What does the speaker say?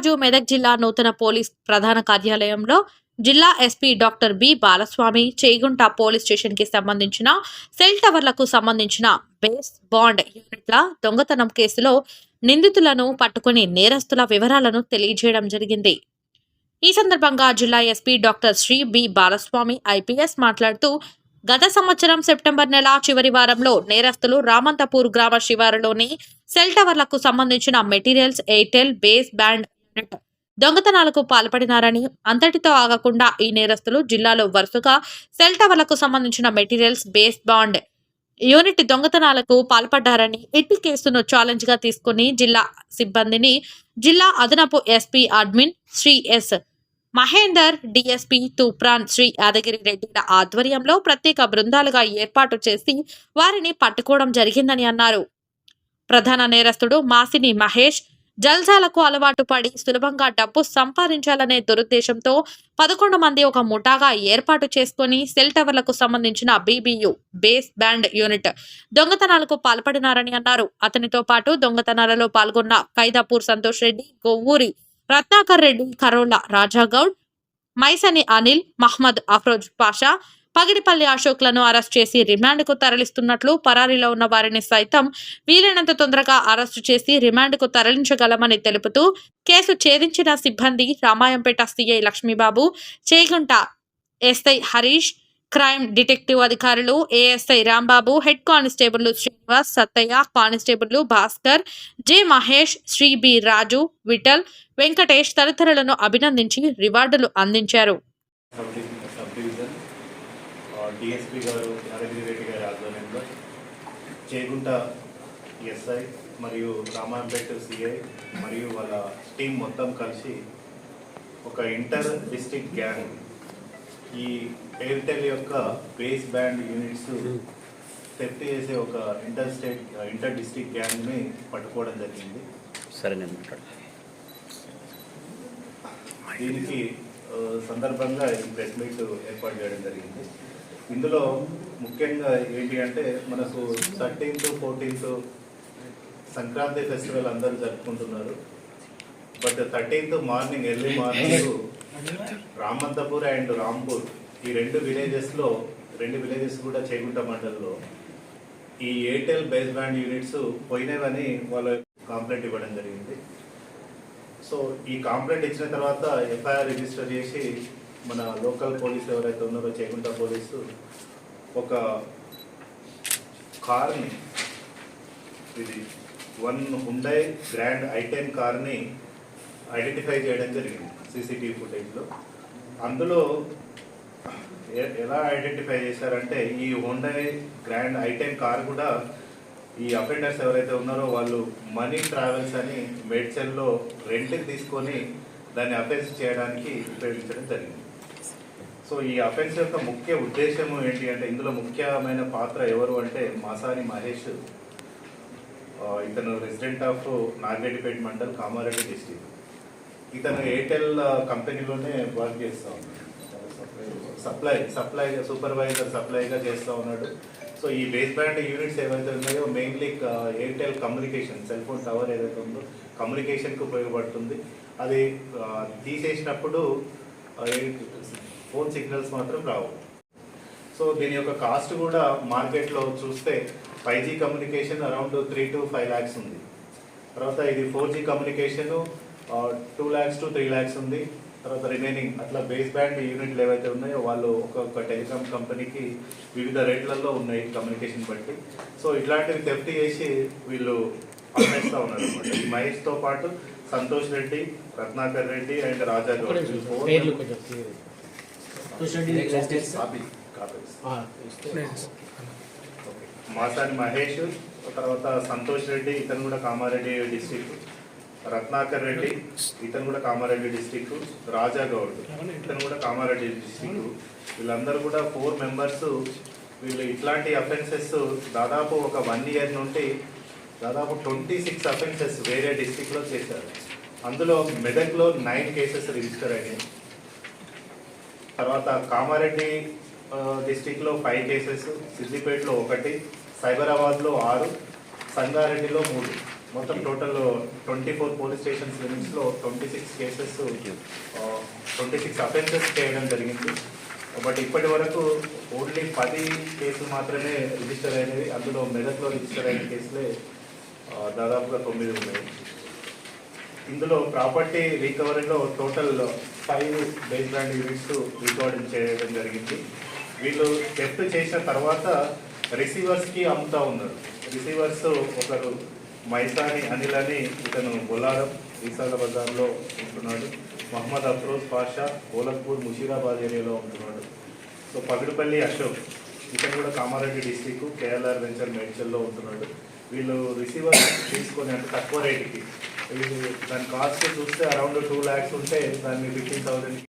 ఈరోజు మెదక్ జిల్లా నూతన పోలీస్ ప్రధాన కార్యాలయంలో జిల్లా SP doctor B Balaswamy Chegunta police స్టేషన్కి సంబంధించిన సెల్ టవర్లకు సంబంధించిన బేస్ బాండ్ యూనిట్ల దొంగతనం కేసులో నిందితులను పట్టుకుని నేరస్తుల వివరాలను తెలియజేయడం జరిగింది. ఈ సందర్భంగా జిల్లా SP doctor Shri B Balaswamy IPS మాట్లాడుతూ గత సంవత్సరం సెప్టెంబర్ నెల చివరి వారంలో నేరస్తులు రామంతపూర్ గ్రామ శివారులోని సెల్ టవర్లకు సంబంధించిన materials Airtel base band unit దొంగతనాలకు పాల్పడినారని అంతటితో ఆగకుండా ఈ నేరస్తులు జిల్లాలో వరుసగా సెల్ టవర్లకు సంబంధించిన మెటీరియల్స్ బేస్ బాండ్ యూనిట్ దొంగతనాలకు పాల్పడ్డారని ఇట్టి కేసును ఛాలెంజ్గా తీసుకుని జిల్లా సిబ్బందిని జిల్లా అదనపు SP admin Shri S. Mahender DSP Toopran Shri Yadagiri రెడ్డిల ఆధ్వర్యంలో ప్రత్యేక బృందాలుగా ఏర్పాటు చేసి వారిని పట్టుకోవడం జరిగిందని అన్నారు. ప్రధాన నేరస్తుడు మాసిని మహేష్ జల్సాలకు అలవాటు పడి సులభంగా డబ్బు సంపాదించాలనే దురుద్దేశంతో పదకొండు మంది ఒక ముఠాగా ఏర్పాటు చేసుకుని సెల్ టవర్లకు సంబంధించిన బీబీయు బేస్ బ్యాండ్ యూనిట్ దొంగతనాలకు పాల్పడినారని అన్నారు. అతనితో పాటు దొంగతనాలలో పాల్గొన్న ఖైదాపూర్ సంతోష్ రెడ్డి గొవ్వూరి రత్నాకర్ రెడ్డి కరోల రాజాగౌడ్ మైసని అనిల్ మహ్మద్ అఫ్రోజ్ పాషా పగిడిపల్లి అశోక్లను అరెస్ట్ చేసి రిమాండ్కు తరలిస్తున్నట్లు పరారీలో ఉన్న వారిని సైతం వీలైనంత తొందరగా అరెస్టు చేసి రిమాండ్కు తరలించగలమని తెలుపుతూ కేసు ఛేదించిన సిబ్బంది Ramayampet CI Lakshmibabu Chegunta SI Harish crime detective అధికారులు ASI Rambabu head constable Srinivas Sattaiah constable Bhaskar J Mahesh Shri B Raju Vittal Venkatesh తదితరులను అభినందించి రివార్డులు అందించారు. డిఎస్పి గారు యాదగిరి రెడ్డి గారి ఆధ్వర్యంలో చేగుంట ఎస్ఐ మరియు రామాయంపేట సిఐ మరియు వాళ్ళ టీం మొత్తం కలిసి ఒక ఇంటర్ డిస్ట్రిక్ట్ గ్యాంగ్ ఈ ఎయిర్టెల్ యొక్క బేస్ బ్యాండ్ యూనిట్స్ సెఫ్టీ చేసే ఒక ఇంటర్ స్టేట్ ఇంటర్ డిస్ట్రిక్ట్ గ్యాంగ్ని పట్టుకోవడం జరిగింది. సరే నేను దీనికి సందర్భంగా ఈ ప్రెస్ మీట్ ఏర్పాటు చేయడం జరిగింది. ఇందులో ముఖ్యంగా ఏంటి అంటే మనకు థర్టీన్త్ ఫోర్టీన్త్ సంక్రాంతి ఫెస్టివల్ అందరూ జరుపుకుంటున్నారు. But thirteenth morning early morning Ramanthapur and Rampur ఈ రెండు విలేజెస్లో రెండు విలేజెస్ కూడా చేగుంట మండలంలో ఈ ఎయిర్టెల్ బేస్ బ్యాండ్ యూనిట్స్ పోయినవని వాళ్ళ కాంప్లైంట్ ఇవ్వడం జరిగింది. సో ఈ కాంప్లైంట్ ఇచ్చిన తర్వాత ఎఫ్ఐఆర్ రిజిస్టర్ చేసి మన లోకల్ పోలీస్ ఎవరైతే ఉన్నారో చేకుంట పోలీసు ఒక కార్ని ఇది వన్ హుండై గ్రాండ్ ఐటెన్ కార్ని ఐడెంటిఫై చేయడం జరిగింది సీసీటీవీ ఫుటేజ్లో. అందులో ఎలా ఐడెంటిఫై చేశారంటే ఈ హుండై గ్రాండ్ ఐటెన్ కార్ కూడా ఈ అఫెండర్స్ ఎవరైతే ఉన్నారో వాళ్ళు మనీ ట్రావెల్స్ అని మేడ్చల్లో రెంట్కి తీసుకొని దాన్ని అఫెన్స్ చేయడానికి ఉపయోగించడం జరిగింది. సో ఈ అఫెన్స్ యొక్క ముఖ్య ఉద్దేశము ఏంటి అంటే ఇందులో ముఖ్యమైన పాత్ర ఎవరు అంటే మాసాని మహేష్ ఇతను resident of Nagireddypet mandal Kamareddy district ఇతను ఎయిర్టెల్ కంపెనీలోనే వర్క్ చేస్తూ ఉన్నాడు. సప్లై సప్లై సూపర్వైజర్ సప్లైగా చేస్తూ ఉన్నాడు. సో ఈ బేస్ బ్యాండ్ యూనిట్స్ ఏవైతే ఉన్నాయో mainly Airtel communication cell phone tower ఏదైతే ఉందో కమ్యూనికేషన్కి ఉపయోగపడుతుంది. అది తీసేసినప్పుడు ఫోన్ సిగ్నల్స్ మాత్రం రావు. సో దీని యొక్క కాస్ట్ కూడా మార్కెట్లో చూస్తే five G communication around three to five lakhs ఉంది. తర్వాత ఇది four G communication two lakhs to three lakhs ఉంది. తర్వాత రిమైనింగ్ అట్లా బేస్ బ్యాండ్ యూనిట్లు ఏవైతే ఉన్నాయో వాళ్ళు ఒక్కొక్క టెలికామ్ కంపెనీకి వివిధ రేట్లలో ఉన్నాయి కమ్యూనికేషన్ బట్టి. సో ఇట్లాంటివి థెఫ్ట్ చేసి వీళ్ళు అమ్మేస్తూ ఉన్నారు అనమాట ఈ మహేష్తో పాటు సంతోష్ రెడ్డి రత్నాకర్ రెడ్డి అండ్ రాజా గౌడ్ మాసాని మహేష్ తర్వాత సంతోష్ రెడ్డి ఇతను కూడా కామారెడ్డి డిస్టిక్ రత్నాకర్ రెడ్డి ఇతను కూడా కామారెడ్డి డిస్టిక్ రాజా గౌడ్ ఇతను కూడా కామారెడ్డి డిస్టిక్ వీళ్ళందరూ కూడా ఫోర్ మెంబర్స్ వీళ్ళు ఇట్లాంటి అఫెన్సెస్ దాదాపు ఒక వన్ ఇయర్ నుండి దాదాపు ట్వంటీ సిక్స్ అఫెన్సెస్ వేరే డిస్టిక్లో చేశారు. అందులో మెదక్లో నైన్ కేసెస్ రిజిస్టర్ అయినాయి. తర్వాత కామారెడ్డి డిస్టిక్లో ఫైవ్ కేసెస్ సిద్దిపేటలో ఒకటి సైబరాబాద్లో ఆరు సంగారెడ్డిలో మూడు. మొత్తం total twenty four police stations లిమిట్స్లో twenty six cases twenty six offences చేయడం జరిగింది. బట్ ఇప్పటి వరకు ఓన్లీ పది కేసులు మాత్రమే రిజిస్టర్ అయినవి. అందులో మెదక్లో రిజిస్టర్ అయిన కేసులే దాదాపుగా తొమ్మిది ఉన్నాయి. ఇందులో property రికవరీలో total five base band units recording చేయడం జరిగింది. వీళ్ళు టెస్ట్ చేసిన తర్వాత రిసీవర్స్కి అమ్ముతా ఉన్నారు. రిసీవర్స్ ఒకరు మైసాని అనిల్ అని ఇతను బొల్లారం ఈసాల బజార్లో ఉంటున్నాడు. మహమ్మద్ అఫ్రోజ్ పాషా గోలక్పూర్ ముషీరాబాద్ ఏరియాలో ఉంటున్నాడు. సో పగిడిపల్లి అశోక్ ఇతను కూడా కామారెడ్డి డిస్టిక్ కేఎల్ఆర్ వెంచర్ మేడ్చల్లో ఉంటున్నాడు. వీళ్ళు రిసీవర్ తీసుకొని అంటే తక్కువ రేటుకి దాని కాస్ట్ చూస్తే అరౌండ్ టూ ల్యాక్స్ ఉంటే దాన్ని ఫిఫ్టీన్ థౌసండ్